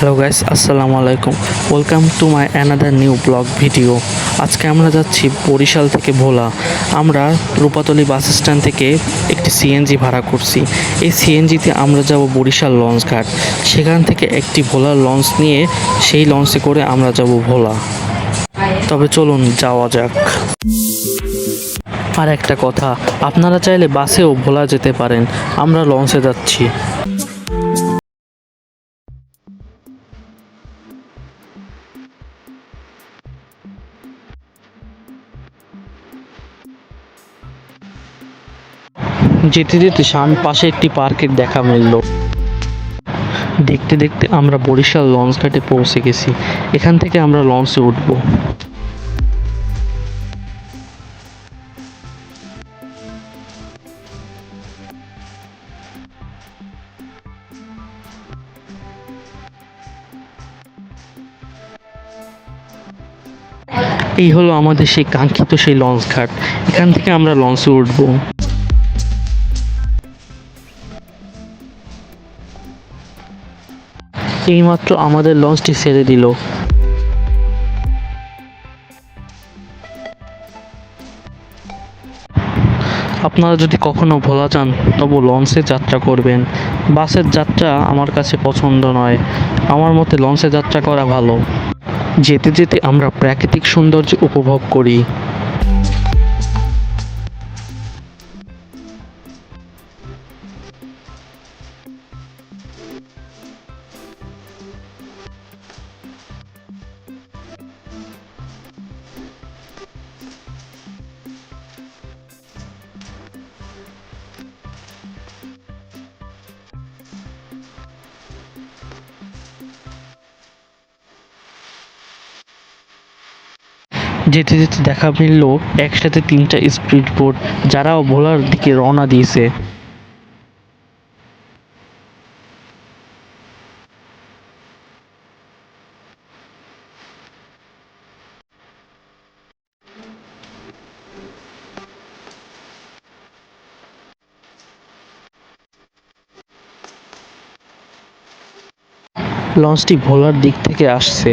Hello guys আসসালামু আলাইকুম। Welcome to my another new blog video আজকে আমরা যাচ্ছি বরিশাল থেকে ভোলা। আমরা রূপাতলি বাস স্ট্যান্ড থেকে একটি সিএনজি ভাড়া করছি। এই সিএনজিতে আমরা যাব বরিশাল লঞ্চ ঘাট। সেখান থেকে একটি ভোলার লঞ্চ নিয়ে সেই লঞ্চে করে আমরা যাব ভোলা। তবে চলুন যাওয়া যাক। আর একটা কথা, আপনারা চাইলে বাসেও ভোলা যেতে পারেন। আমরা লঞ্চে যাচ্ছি। যেতে যেতে সাম পাশে একটি পার্কের দেখা মিলল। দেখতে দেখতে আমরা বরিশাল লঞ্চ ঘাটে পৌঁছে গেছি। এখান থেকে আমরা লঞ্চে উঠবো। এই হলো আমাদের সেই কাঙ্ক্ষিত সেই লঞ্চ ঘাট। এখান থেকে আমরা লঞ্চে উঠবো। এইমাত্র আমাদের লঞ্চটি ছেড়ে দিল। আপনারা যদি কখনো ভোলা যান, তবু লঞ্চে যাত্রা করবেন। বাসের যাত্রা আমার কাছে পছন্দ নয়। আমার মতে লঞ্চে যাত্রা করা ভালো। যেতে যেতে আমরা প্রাকৃতিক সৌন্দর্য উপভোগ করি। যেতে যেতে দেখা মিলল একসাথে তিনটা স্পিড বোট যারাও ভোলার দিকে রওনা দিয়েছে। লঞ্চটি ভোলার দিক থেকে আসছে।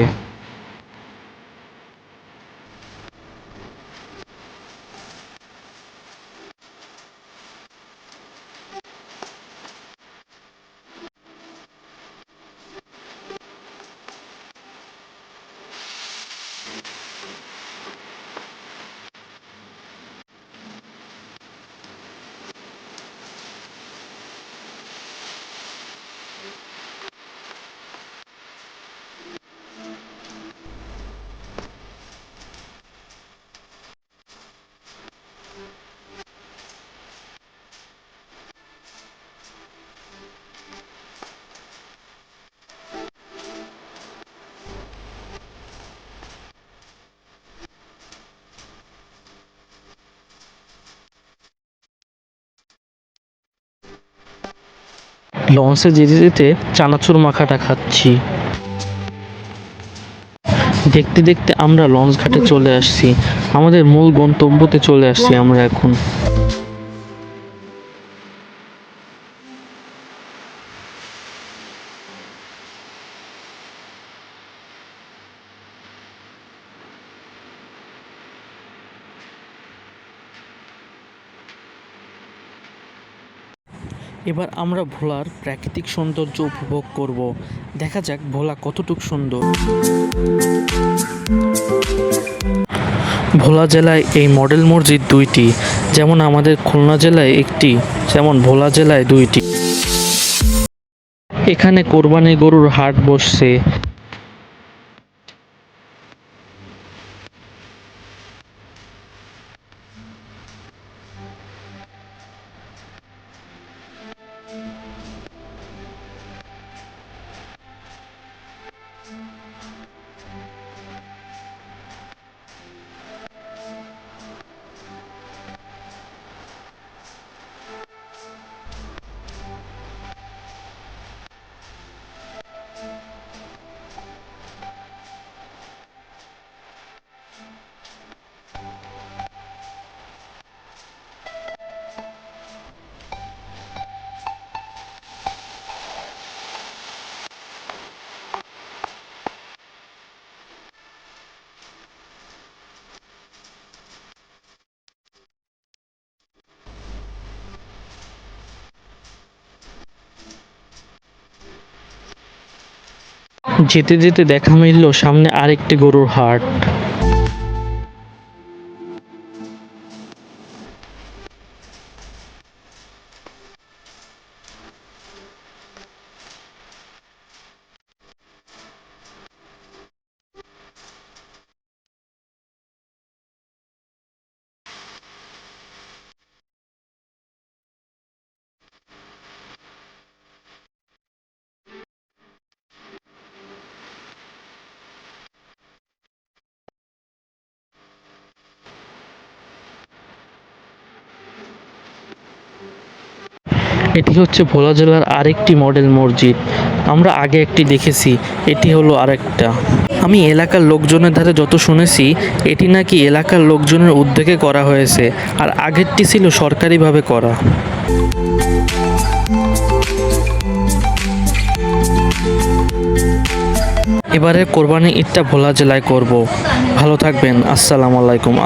লঞ্চে যেতে যেতে চানাচুর মাখাটা খাচ্ছি। দেখতে দেখতে আমরা লঞ্চ ঘাটে চলে আসছি। আমাদের মূল গন্তব্যতে চলে আসছি আমরা এখন। এবার আমরা ভোলার প্রাকৃতিক সৌন্দর্য উপভোগ করব। দেখা যাক ভোলা কতটুক সুন্দর। ভোলা জেলায় এই মডেল মসজিদ দুইটি, যেমন আমাদের খুলনা জেলায় একটি, যেমন ভোলা জেলায় দুইটি। এখানে কোরবানি গরুর হাট বসছে। যেতে যেতে দেখা মিলল সামনে আরেকটি গরুর হাট। এটি হচ্ছে ভোলা জেলার আরেকটি মডেল মসজিদ। আমরা আগে একটি দেখেছি, এটি হলো আরেকটা। আমি এলাকার লোকজনের ধারে যত শুনেছি, এটি নাকি এলাকার লোকজনের উদ্যোগে করা হয়েছে, আর আগেরটি ছিল সরকারিভাবে করা। এবারে কোরবানি ঈদটা ভোলা জেলায় করব। ভালো থাকবেন, আসসালামু আলাইকুম।